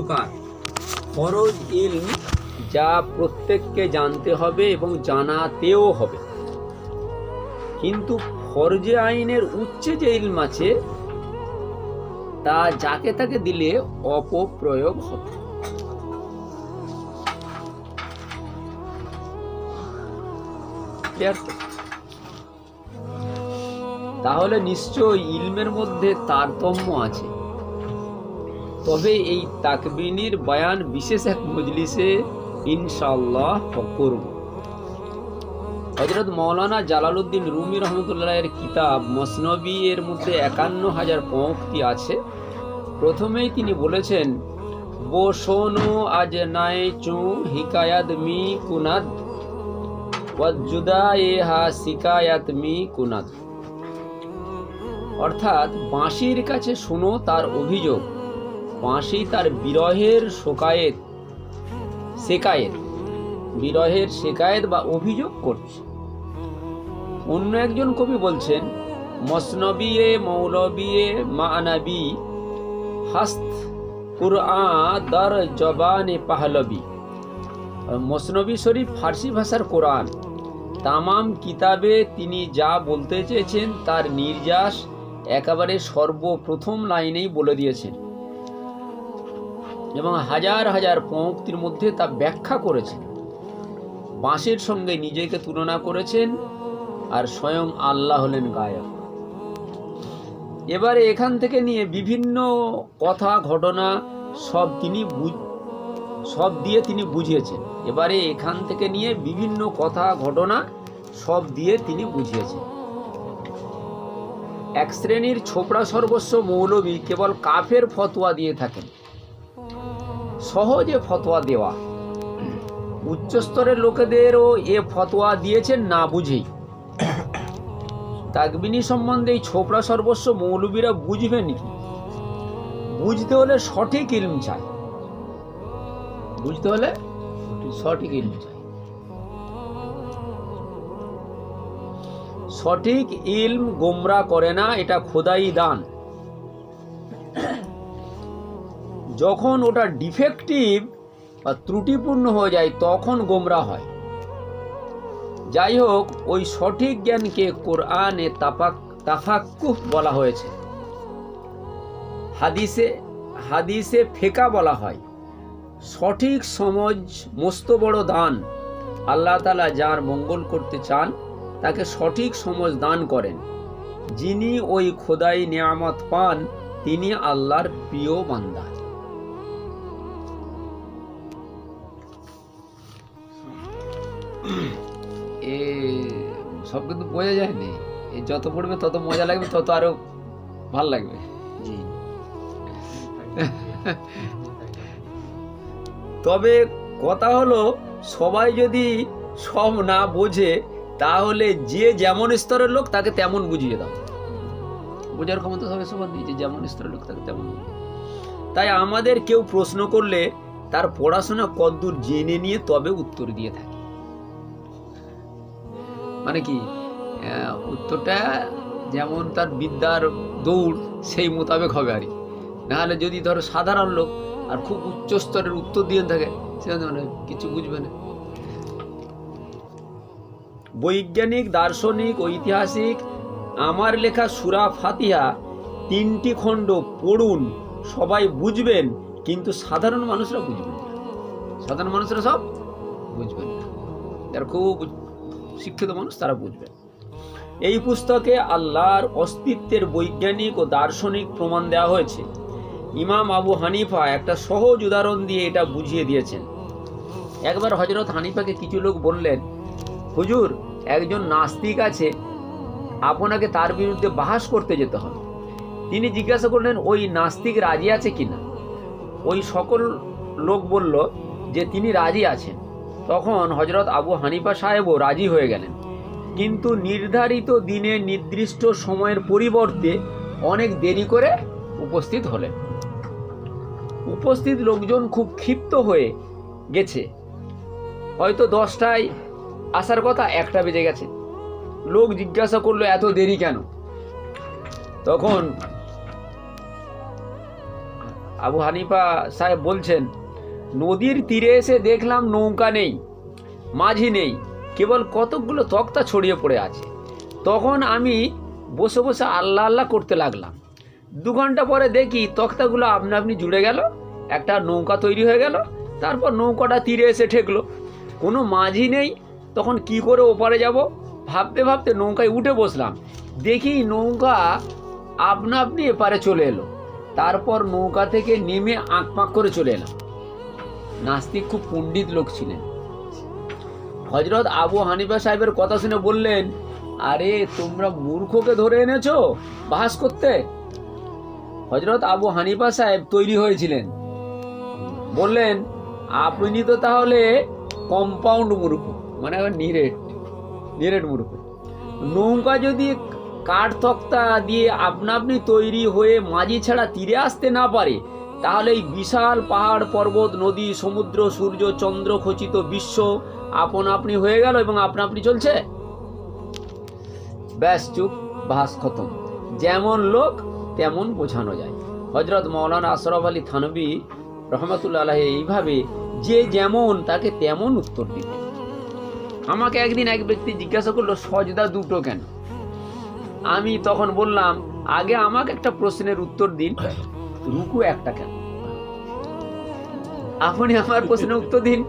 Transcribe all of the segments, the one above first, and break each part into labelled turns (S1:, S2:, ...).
S1: প্রকার ফরজ ইলম যা প্রত্যেককে জানতে হবে এবং জানাতেও হবে। কিন্তু ফরজে আইনের উচ্চে যে ইলম আছে, তা যাকে তাকে দিলে অপপ্রয়োগ হবে। তাহলে নিশ্চয় ইলমের মধ্যে তারতম্য আছে। তবে এই তাকবিনীর বয়ান বিশেষ এক মজলিসে ইনশাল্লাহ করব। হজরত মৌলানা জালালউদ্দিন রুমি রহমতুল্লাহ এর কিতাব মসনবী এর মধ্যে একান্ন হাজার পঙ্ক্তি আছে। প্রথমেই তিনি বলেছেন, বো আজ নাই চু হিকায়াত মি কুনাদ ওয়াজুদা এ হা শিকায়াত মি কুনাদ অর্থাৎ বাঁশির কাছে শোনো তার অভিযোগ। বাঁশি তার বিরহের শোকায়েত, শেকায়েত। বিরহের শেকায়েত বা অভিযোগ করছে। অন্য একজন কবি বলছেন, মসনবিয়ে মৌলবিয়ে মানাবি, হাস্ত কুরআ দর জবানে পাহলবি। মসনবী শরীফ ফার্সি ভাষার কোরআন। তামাম কিতাবে তিনি যা বলতে চেয়েছেন তার নির্যাস একেবারে সর্বপ্রথম লাইনেই বলে দিয়েছেন। এবং হাজার হাজার পঙ্ক্তির মধ্যে তা ব্যাখ্যা করেছেন। বাঁশের সঙ্গে নিজেকে তুলনা করেছেন আর স্বয়ং আল্লাহ হলেন গায়ক। এবারে এখান থেকে নিয়ে বিভিন্ন কথা, ঘটনা সব তিনি সব দিয়ে তিনি বুঝিয়েছেন। এবারে এখান থেকে নিয়ে বিভিন্ন কথা, ঘটনা সব দিয়ে তিনি বুঝিয়েছেন। এক শ্রেণির ছোপড়া সর্বস্ব মৌলবী কেবল কাফের ফতোয়া দিয়ে থাকেন। সহজে ফতোয়া দেওয়া। উচ্চস্তরের লোকেদেরও এ ফতোয়া দিয়েছেন না বুঝেই। তাকবিনী সম্বন্ধে এই ছোপড়া সর্বস্ব মৌলবীরা বুঝবেন কি? বুঝতে হলে সঠিক ইলম চাই। বুঝতে হলে সঠিক ইলম চাই। সঠিক ইলম গোমরা করে না, এটা খোদাই দান। যখন ওটা ডিফেক্টিভ বা ত্রুটিপূর্ণ হয়ে যায়, তখন গোমরা হয়। যাই হোক ওই সঠিক জ্ঞানকে কোরআনে তাপাক তাফাক্কুফ বলা হয়েছে। হাদিসে হাদিসে ফেকা বলা হয়। সঠিক সমজ মস্ত বড় দান। আল্লাহ তালা যার মঙ্গল করতে চান, তাকে সঠিক সমজ দান করেন। যিনি ওই খোদাই নিয়ামত পান, তিনি আল্লাহর প্রিয় বান্দা। এ সব কিন্তু বোঝা যায়নি। এ যত পড়বে তত মজা লাগবে তত আরও ভালো লাগবে। তবে কথা হলো সবাই যদি সব না বোঝে তাহলে যে যেমন স্তরের লোক তাকে তেমন বুঝিয়ে দাও। বোঝার ক্ষমতা সবাই সবার নেই যে যেমন স্তরের লোক তাকে তেমন তাই আমাদের কেউ প্রশ্ন করলে তার পড়াশোনা কদ্দূর জেনে নিয়ে তবে উত্তর দিয়ে থাকি। মানে কি উত্তরটা যেমন তার বিদ্যার দৌড়, সেই মোতাবেক হবে আর কি। নাহলে যদি ধরো সাধারণ লোক আর খুব উচ্চ স্তরের উত্তর দিয়ে থাকে, সে মানে কিছু বুঝবে না। বৈজ্ঞানিক, দার্শনিক, ঐতিহাসিক, আমার লেখা সুরা ফাতিহা তিনটি খণ্ড পড়ুন, সবাই বুঝবেন, কিন্তু সাধারণ মানুষরা বুঝবেন সাধারণ মানুষরা সব বুঝবেন না। যারা খুব শিক্ষিত মানুষ তারা বুঝবেন এই পুস্তকে আল্লাহর অস্তিত্বের বৈজ্ঞানিক ও দার্শনিক প্রমাণ দেওয়া হয়েছে। ইমাম আবু হানিফা একটা সহজ উদাহরণ দিয়ে এটা বুঝিয়ে দিয়েছেন। একবার হজরত হানিফাকে কিছু লোক বললেন, হুজুর, একজন নাস্তিক আছে, আপনাকে তার বিরুদ্ধে বাহাস করতে যেতে হবে। তিনি জিজ্ঞাসা করলেন, ওই নাস্তিক রাজি আছে কিনা? ওই সকল লোক বলল যে, তিনি রাজি আছেন। তখন হজরত আবু হানিফা সাহেবও রাজি হয়ে গেলেন। কিন্তু নির্ধারিত দিনে নির্দিষ্ট সময়ের পরিবর্তে অনেক দেরি করে উপস্থিত হলেন। উপস্থিত লোকজন খুব ক্ষিপ্ত হয়ে গেছে। হয়তো দশটায় আসার কথা একটা বেজে গেছে। লোক জিজ্ঞাসা করল, এত দেরি কেন? তখন আবু হানিফা সাহেব বলছেন নদীর তীরে এসে দেখলাম নৌকা নেই, মাঝি নেই, কেবল কতকগুলো তক্তা ছড়িয়ে পড়ে আছে। তখন আমি বসে বসে আল্লাহ আল্লাহ করতে লাগলাম। দু ঘণ্টা পরে দেখি তক্তাগুলো আপনা আপনি জুড়ে গেল, একটা নৌকা তৈরি হয়ে গেল, তারপর নৌকাটা তীরে এসে ঠেকলো। কোনো মাঝি নেই, তখন কি করে ওপারে যাব? ভাবতে ভাবতে নৌকায় উঠে বসলাম। দেখি নৌকা আপনা আপনি এপারে চলে এলো। তারপর নৌকা থেকে নেমে আঁক পাঁক করে চলে এলাম। নাস্তিক খুব পণ্ডিত লোক ছিলেন। হজরত আবু হানিফা সাহেবের কথা শুনে বললেন, আরে, তোমরা মূর্খকে ধরে এনেছো? বাহাস করতে? হজরত আবু হানিফা সাহেব তৈরি হয়েছিলেন। বললেন, আপনি তো তাহলে কম্পাউন্ড মূর্খ মানে নিরেট নিরেট মূর্খ। নৌকা যদি কাঠ তক্তা দিয়ে আপনা আপনি তৈরি হয়ে মাঝি ছাড়া তীরে আসতে না পারে তাহলে এই বিশাল পাহাড়, পর্বত, নদী, সমুদ্র, সূর্য, চন্দ্র খচিত বিশ্ব আপন আপনি হয়ে গেল এবং আপনা আপনি চলছে? ব্যাস, চুপ, বাস খতম। যেমন লোক, তেমন বোঝানো যায়। হজরত মৌলানা আশরফ আলী থানবী রহমতুল্লাহ আলাহি এইভাবে যে যেমন, তাকে তেমন উত্তর দিতেন আমাকে একদিন এক ব্যক্তি জিজ্ঞাসা করল, সজদা দুটো কেন? আমি তখন বললাম, আগে আমাকে একটা প্রশ্নের উত্তর দিন। রুকু একটা কেন? আপনি আমার প্রশ্নের উত্তর দিন।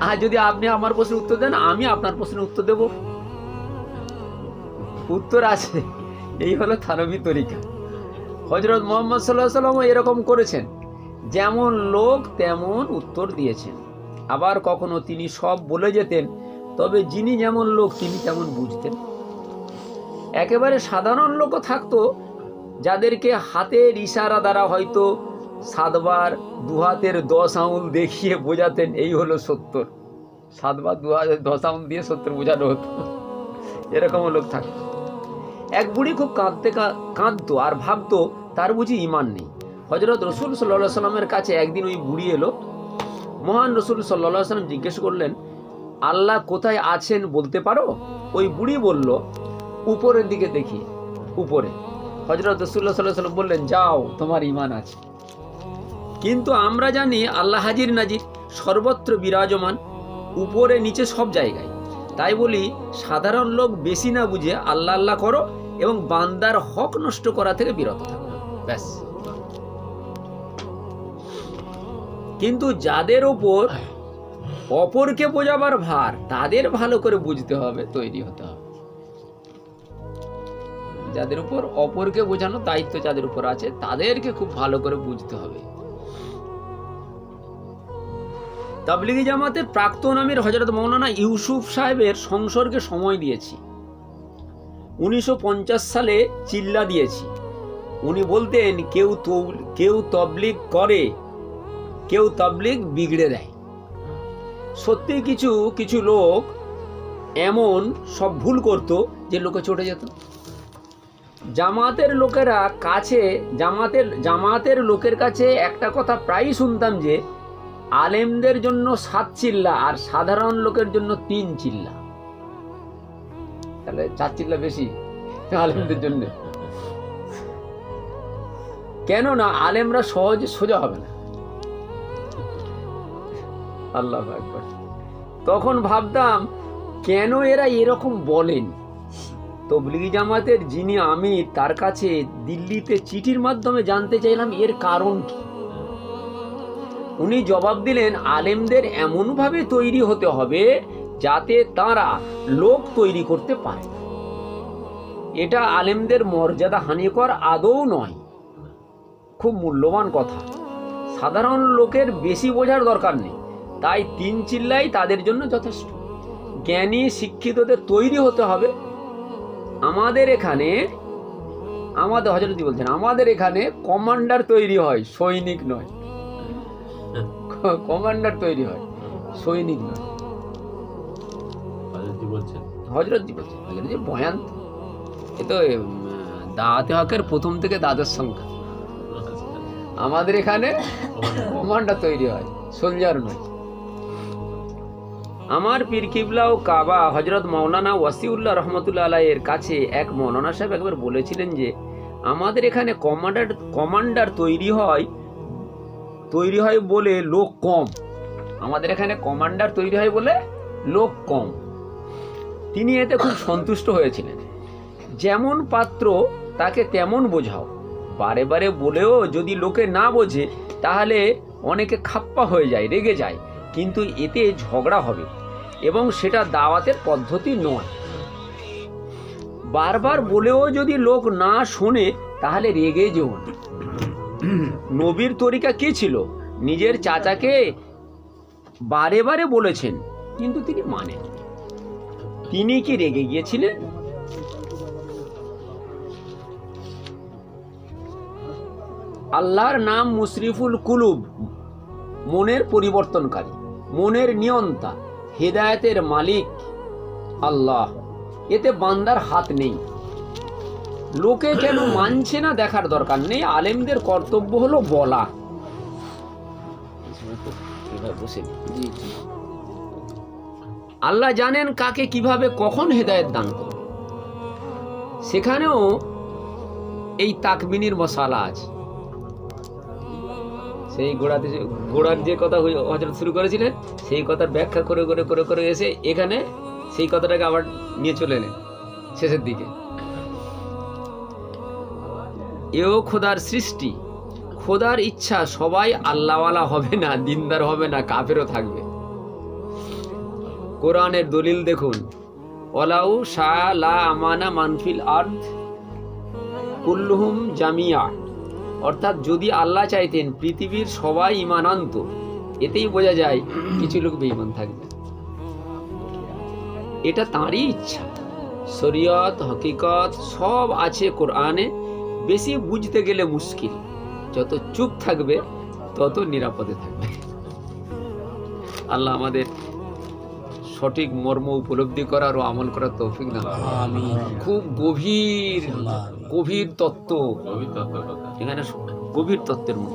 S1: আর যদি আপনি আমার প্রশ্নের উত্তর দেন, আমি আপনার প্রশ্নের উত্তর দেব। উত্তর আছে। এই হলো থানবী তরিকা। হজরত মোহাম্মদ সাল্লাহ সাল্লামও এরকম করেছেন। যেমন লোক তেমন উত্তর দিয়েছেন। আবার কখনো তিনি সব বলে যেতেন, তবে যিনি যেমন লোক, তিনি তেমন বুঝতেন। একেবারে সাধারণ লোকও থাকতো যাদেরকে হাতের ইশারা দ্বারা হয়তো সাতবার দুহাতের দশ আঙুল দেখিয়ে বোঝাতেন, এই হলো সত্তর। সাতবার দু হাজার দশ আঙুল দিয়ে সত্তর বোঝানো হতো। এরকমও লোক থাকে। এক বুড়ি খুব কাঁদতে কাঁদতো আর ভাবতো তার বুঝি ইমান নেই। হজরত রসুল সাল্লাহ সাল্লামের কাছে একদিন ওই বুড়ি এলো। মহান রসুল সাল্লাহ সাল্লাম জিজ্ঞেস করলেন, আল্লাহ কোথায় আছেন বলতে পারো? ওই বুড়ি বলল, উপরের দিকে দেখি, উপরে। হজরত রসুল্লাহ বললেন, যাও, তোমার ইমান আছে। কিন্তু আমরা জানি আল্লাহ হাজির নাজির সর্বত্র বিরাজমান, উপরে নিচে সব জায়গায়। তাই বলি, সাধারণ লোক বেশি না বুঝে আল্লাহ আল্লাহ করো এবং বান্দার হক নষ্ট করা থেকে বিরত থাকো। ব্যাস। কিন্তু যাদের ওপর অপরকে বোঝাবার ভার, তাদের ভালো করে বুঝতে হবে, তৈরি হতে যাদের উপর, অপরকে বোঝানো দায়িত্ব যাদের উপর আছে, তাদেরকে খুব ভালো করে বুঝতে হবে। তাবলিগি জামাতের প্রাক্তন আমির হজরত মৌলানা ইউসুফ সাহেবের সংসর্গে সময় দিয়েছি। উনিশশো পঞ্চাশ সালে চিল্লা দিয়েছি। উনি বলতেন, কেউ কেউ তবলিগ করে, কেউ তবলিগ বিগড়ে দেয়। সত্যি কিছু কিছু লোক এমন সব ভুল করত যে লোকে চটে যেত। জামাতের লোকেরা কাছে, জামাতের জামাতের লোকের কাছে একটা কথা প্রায়ই শুনতাম যে, আলেমদের জন্য সাত চিল্লা আর সাধারণ লোকের জন্য তিন চিল্লা। তাহলে চার চিল্লা বেশি আলেমদের জন্য। কেন না আলেমরা সহজে সোজা হবে না। আল্লাহ একবার তখন ভাবতাম, কেন এরা এরকম বলেন? তবলিগি জামাতের যিনি আমি তার কাছে দিল্লিতে চিঠির মাধ্যমে জানতে চাইলাম এর কারণ কি। উনি জবাব দিলেন, আলেমদের এমনভাবে তৈরি হতে হবে যাতে তারা লোক তৈরি করতে পারে। এটা আলেমদের মর্যাদা হানিকর আদৌ নয়। খুব মূল্যবান কথা। সাধারণ লোকের বেশি বোঝার দরকার নেই। তাই তিন চিল্লাই তাদের জন্য যথেষ্ট। জ্ঞানী, শিক্ষিতদের তৈরি হতে হবে। আমাদের এখানে আমাদের হজরতি বলছেন? আমাদের এখানে কমান্ডার তৈরি হয় সৈনিক নয়। কমান্ডার তৈরি হয় সৈনিক নয়।
S2: বলছেন?
S1: হজরতজি বলছেন? হজরতজি বয়ান এ তো দাওয়াতে হকের প্রথম থেকে দ্বাদশ সংখ্যা। আমাদের এখানে কমান্ডার তৈরি হয় সোলজার নয়। আমার পীর কিবলা ও কাবা হজরত মৌলানা ওয়াসিউল্লাহ রহমতুল্লাহ আলাইয়ের কাছে এক মৌলানা সাহেব একবার বলেছিলেন যে, আমাদের এখানে কমান্ডার কমান্ডার তৈরি হয় তৈরি হয় বলে লোক কম। আমাদের এখানে কমান্ডার তৈরি হয় বলে লোক কম। তিনি এতে খুব সন্তুষ্ট হয়েছিলেন। যেমন পাত্র, তাকে তেমন বোঝাও। বারে বারে বলেও যদি লোকে না বোঝে, তাহলে অনেকে খাপ্পা হয়ে যায়, রেগে যায়। কিন্তু এতে ঝগড়া হবে এবং সেটা দাওয়াতের পদ্ধতি নয়। বারবার বলেও যদি লোক না শোনে, তাহলে রেগে যেও না। নবীর তরিকা কি ছিল? নিজের চাচাকে বারে বারে বলেছেন, কিন্তু তিনি মানেন তিনি কি রেগে গিয়েছিলেন? আল্লাহর নাম মুশরিফুল কুলুব, মনের পরিবর্তনকারী। মনের নিয়ন্তা, হেদায়েতের মালিক। আল্লাহ, এতে বান্দার হাত নেই। লোকে কেন মানছে না দেখার দরকার নেই, আলেমদের কর্তব্য হলো বলা। আল্লাহ জানেন কাকে কীভাবে কখন হেদায়েত দান করবে। সেখানেও এই তাকবিনির মশালা আছে। সেই গোড়াতে গোড়ার যে কথা হজরত শুরু করেছিলেন, সেই কথার ব্যাখ্যা করে করে করে করে এসে এখানে সেই কথাটাকে আবার নিয়ে চলে এলেন শেষের দিকে। এও খোদার সৃষ্টি, খোদার ইচ্ছা সবাই আল্লাহওয়ালা হবে না, দিনদার হবে না, কাফেরও থাকবে। কোরআনের দলিল দেখুন ওলাউ শাহ লা আমানা মানফিল আর্থ কুল্লুহুম জামিয়া। অর্থাৎ যদি আল্লাহ চাইতেন পৃথিবীর সবাই ইমান আনত, এতেই বোঝা যায় কিছু লোক বেঈমান থাকবে। এটা তাঁরই ইচ্ছা। শরীয়ত, হকিকত, সব আছে কোরআনে, বেশি বুঝতে গেলে মুশকিল। যত চুপ থাকবে, তত নিরাপদে থাকবে। আল্লাহ আমাদের সঠিক মর্ম উপলব্ধি করার ও আমল করার তৌফিক দান খুব গভীর গভীর তত্ত্ব। এখানে গভীর তত্ত্বের মধ্যে।